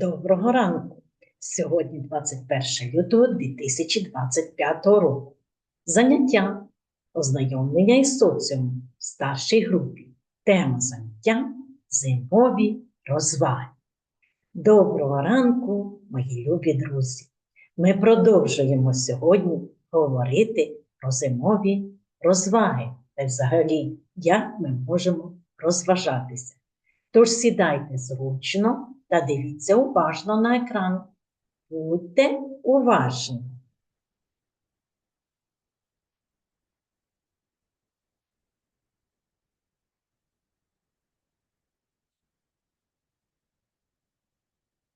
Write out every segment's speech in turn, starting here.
Доброго ранку! Сьогодні 21 лютого 2025 року. Заняття ознайомлення із соціумом в старшій групі. Тема заняття зимові розваги. Доброго ранку, мої любі друзі! Ми продовжуємо сьогодні говорити про зимові розваги та взагалі, як ми можемо розважатися. Тож сідайте зручно та дивіться уважно на екран. Будьте уважні.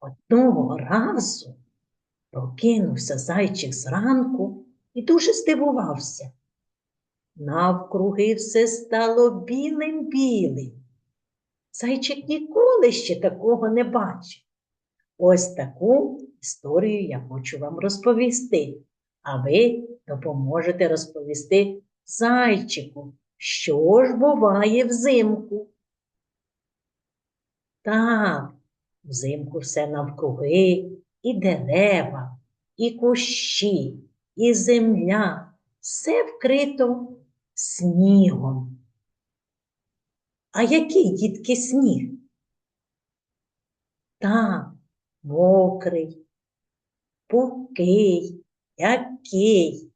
Одного разу прокинувся зайчик зранку і дуже здивувався. Навкруги все стало білим-білим. Зайчик ніколи ще такого не бачив. Ось таку історію я хочу вам розповісти, а ви допоможете розповісти зайчику, що ж буває взимку. Так, взимку все навкруги, і дерева, і кущі, і земля, все вкрито снігом. А який дітки сніг? Так, мокрий, пухкий, який,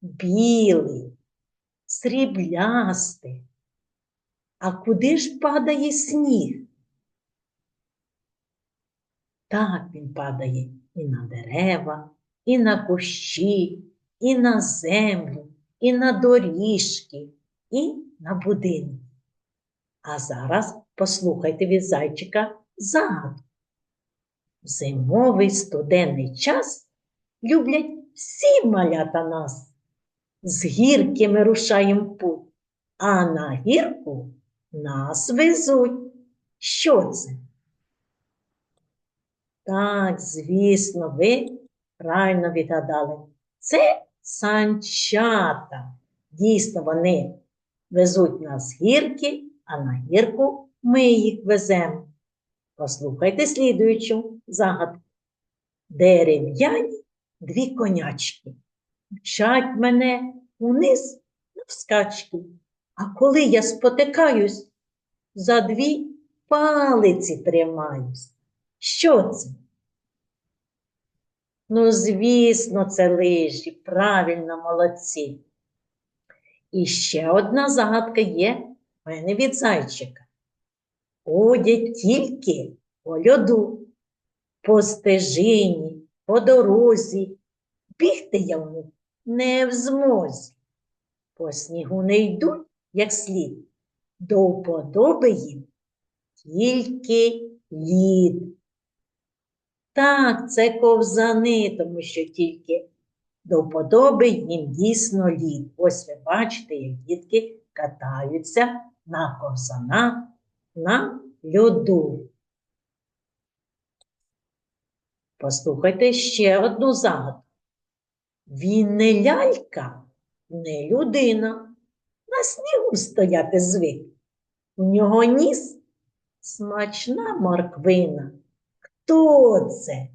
білий, сріблястий. А куди ж падає сніг? Так він падає і на дерева, і на кущі, і на землю, і на доріжки, і на будинки. А зараз послухайте від зайчика загадку. В зимовий студенний час люблять всі малята нас. З гірки ми рушаємо путь, а на гірку нас везуть. Що це? Так, звісно, ви правильно відгадали. Це санчата. Дійсно, вони везуть нас гірки а на гірку ми їх веземо. Послухайте слідуючу загадку. Дерев'яні дві конячки. Вчать мене униз навскачки. А коли я спотикаюсь, за дві палиці тримаюсь. Що це? Ну, звісно, це лижі, правильно молодці. І ще одна загадка є мене від зайчика. Ходять тільки по льоду, по стежині, по дорозі. Бігти я них не в змозі. По снігу не йдуть, як слід, до вподоби їм тільки лід. Так, це ковзани, тому що тільки до вподоби їм дійсно лід. Ось ви бачите, як дітки катаються на ковзанах на льоду. Послухайте ще одну загадку. Він не лялька, не людина. На снігу стояти звик. У нього ніс смачна морквина. Хто це?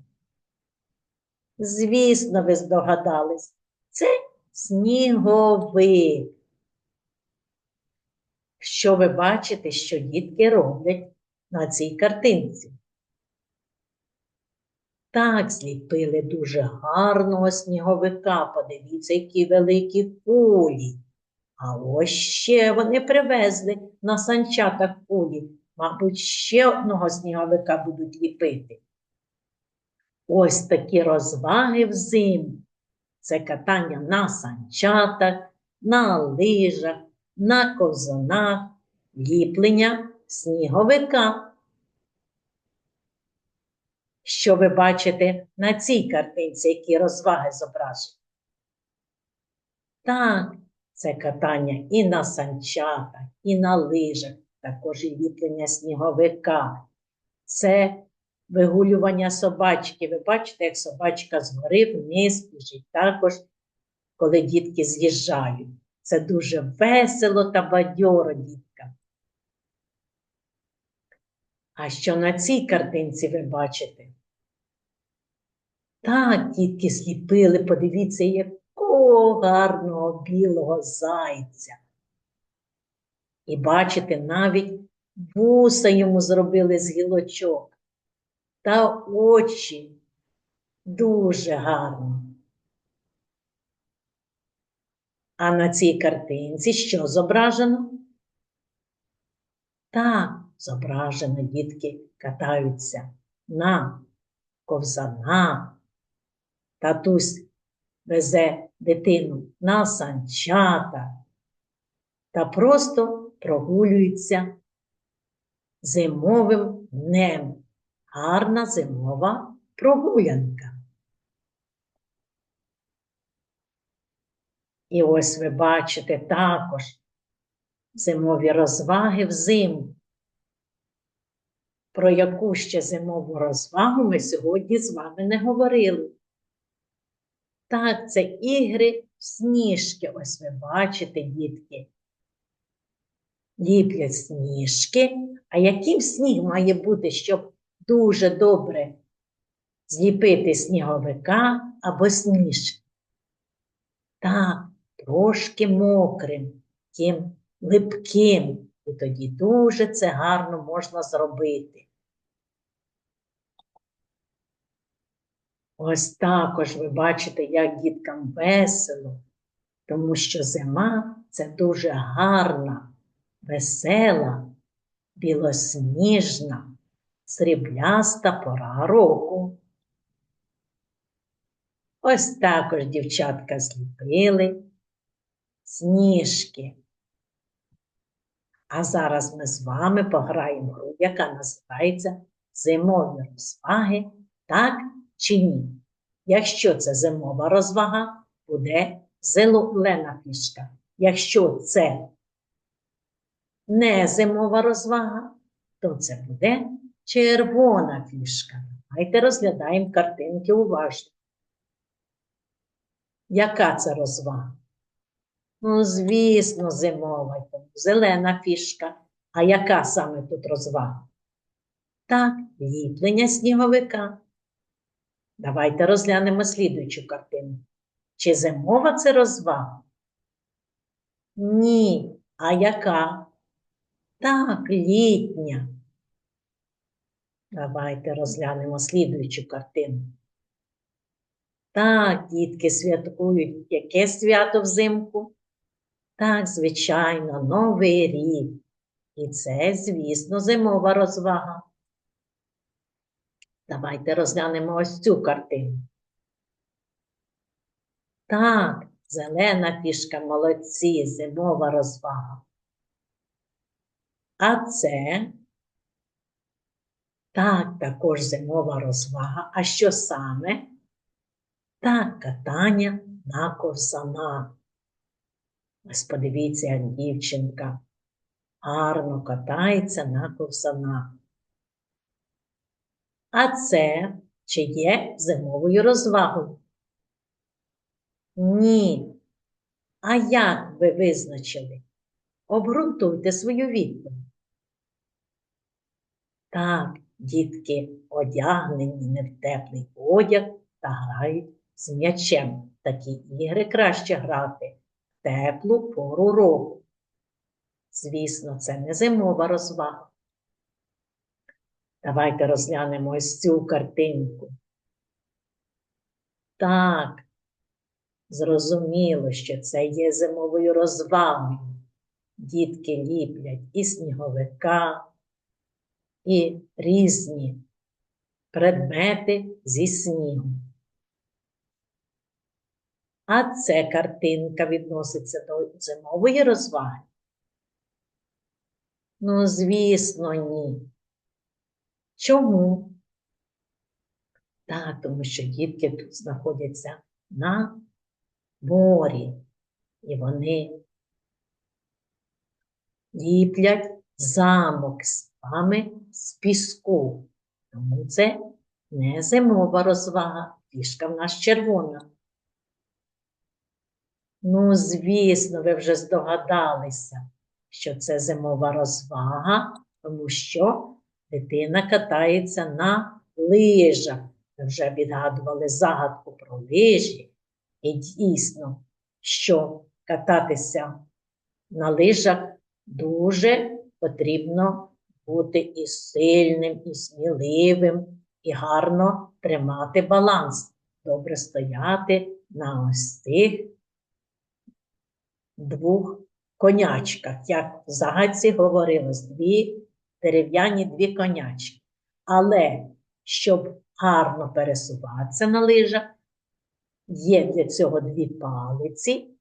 Звісно, ви здогадались, це сніговик що ви бачите, що дітки роблять на цій картинці. Так, зліпили дуже гарного сніговика, подивіться, які великі кулі. А ось ще вони привезли на санчатах кулі. Мабуть, ще одного сніговика будуть ліпити. Ось такі розваги взимку. Це катання на санчатах, на лижах, на ковзанах, ліплення сніговика. Що ви бачите на цій картинці, які розваги зображені? Так, це катання і на санчатах, і на лижах, також і ліплення сніговика. Це вигулювання собачки. Ви бачите, як собачка згори вниз біжить, також, коли дітки з'їжджають. Це дуже весело та бадьоро, дітка. А що на цій картинці ви бачите? Так, дітки сліпили, подивіться, якого гарного білого зайця. І бачите, навіть вуса йому зробили з гілочок. Та очі дуже гарно. А на цій картинці що зображено? Так, зображено, дітки катаються на ковзанах. Татусь везе дитину на санчата та просто прогулюється зимовим днем. Гарна зимова прогулянка. І ось ви бачите також зимові розваги взимку. Про яку ще зимову розвагу ми сьогодні з вами не говорили. Так, це ігри сніжки. Ось ви бачите, дітки. Ліплять сніжки. А яким сніг має бути, щоб дуже добре зліпити сніговика або сніжки? Так, трошки мокрим, тим липким. І тоді дуже це гарно можна зробити. Ось також ви бачите, як діткам весело, тому що зима це дуже гарна, весела, білосніжна, срібляста пора року. Ось також дівчатка зліпили сніжки. А зараз ми з вами пограємо гру, яка називається Зимові розваги, так чи ні? Якщо це зимова розвага, буде зелена фішка. Якщо це не зимова розвага, то це буде червона фішка. Давайте розглядаємо картинки уважно. Яка це розвага? Ну, звісно, зимова, зелена фішка. А яка саме тут розвага? Так, ліплення сніговика. Давайте розглянемо слідуючу картину. Чи зимова це розвага? Ні. А яка? Так, літня. Давайте розглянемо слідуючу картину. Так, дітки святкують яке свято взимку? Так, звичайно, Новий рік. І це, звісно, зимова розвага. Давайте розглянемо ось цю картину. Так, зелена фішка молодці, зимова розвага. А це так, також зимова розвага. А що саме? Так, катання на ковсанах. Ось подивіться, як дівчинка гарно катається на ковсанах. А це чи є зимовою розвагою? Ні. А як ви визначили? Обґрунтуйте свою відповідь. Так, дітки одягнені не в теплий одяг та грають з м'ячем. Такі ігри краще грати теплу пору року. Звісно, це не зимова розвага. Давайте розглянемо ось цю картинку. Так, зрозуміло, що це є зимовою розвагою. Дітки ліплять і сніговика, і різні предмети зі снігу. А це картинка відноситься до зимової розваги? Ну, звісно, ні. Чому? Так, тому що дітки тут знаходяться на морі, і вони ліплять замок з вами з піску. Тому це не зимова розвага, пішка в нас червона. Ну, звісно, ви вже здогадалися, що це зимова розвага, тому що дитина катається на лижах. Ми вже відгадували загадку про лижі. І дійсно, що кататися на лижах дуже потрібно бути і сильним, і сміливим, і гарно тримати баланс, добре стояти на ось цих двох конячках, як в загадці говорилось, дві дерев'яні дві конячки. Але щоб гарно пересуватися на лижах, є для цього дві палиці,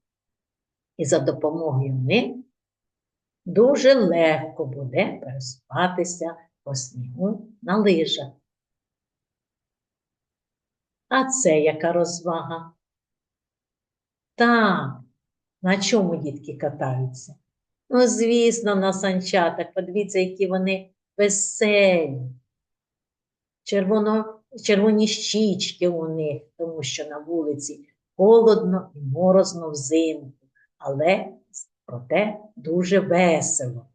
і за допомогою них дуже легко буде пересуватися по снігу на лижах. А це яка розвага? Так, на чому дітки катаються? Ну, звісно, на санчатах. Подивіться, які вони веселі. Червоно, червоні щічки у них, тому що на вулиці холодно і морозно взимку, але проте дуже весело.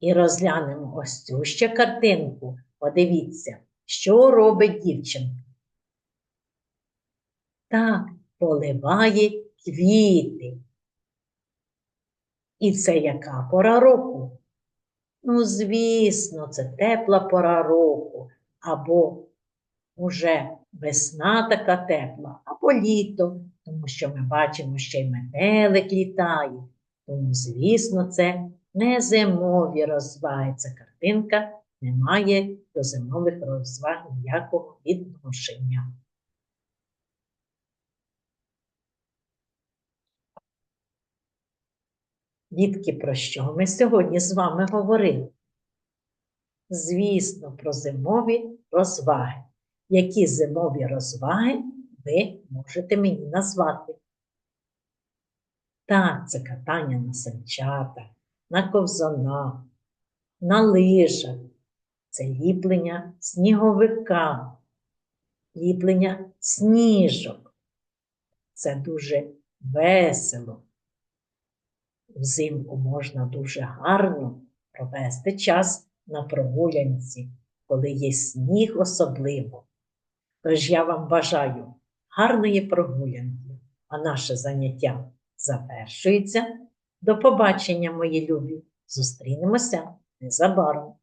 І розглянемо ось цю ще картинку. Подивіться, що робить дівчинка. Так, поливає квіти. І це яка пора року? Ну, звісно, це тепла пора року, або уже весна така тепла, або літо, тому що ми бачимо, що й метелик літає. Тому, звісно, це не зимові розваги. Ця картинка не має до зимових розваг ніякого відношення. Дітки, про що ми сьогодні з вами говорили? Звісно, про зимові розваги. Які зимові розваги ви можете мені назвати? Так, це катання на санчатах, на ковзанах, на лижах, це ліплення сніговика, ліплення сніжок. Це дуже весело. Взимку можна дуже гарно провести час на прогулянці, коли є сніг особливо. Тож я вам бажаю гарної прогулянки, а наше заняття завершується. До побачення, мої любі! Зустрінемося незабаром!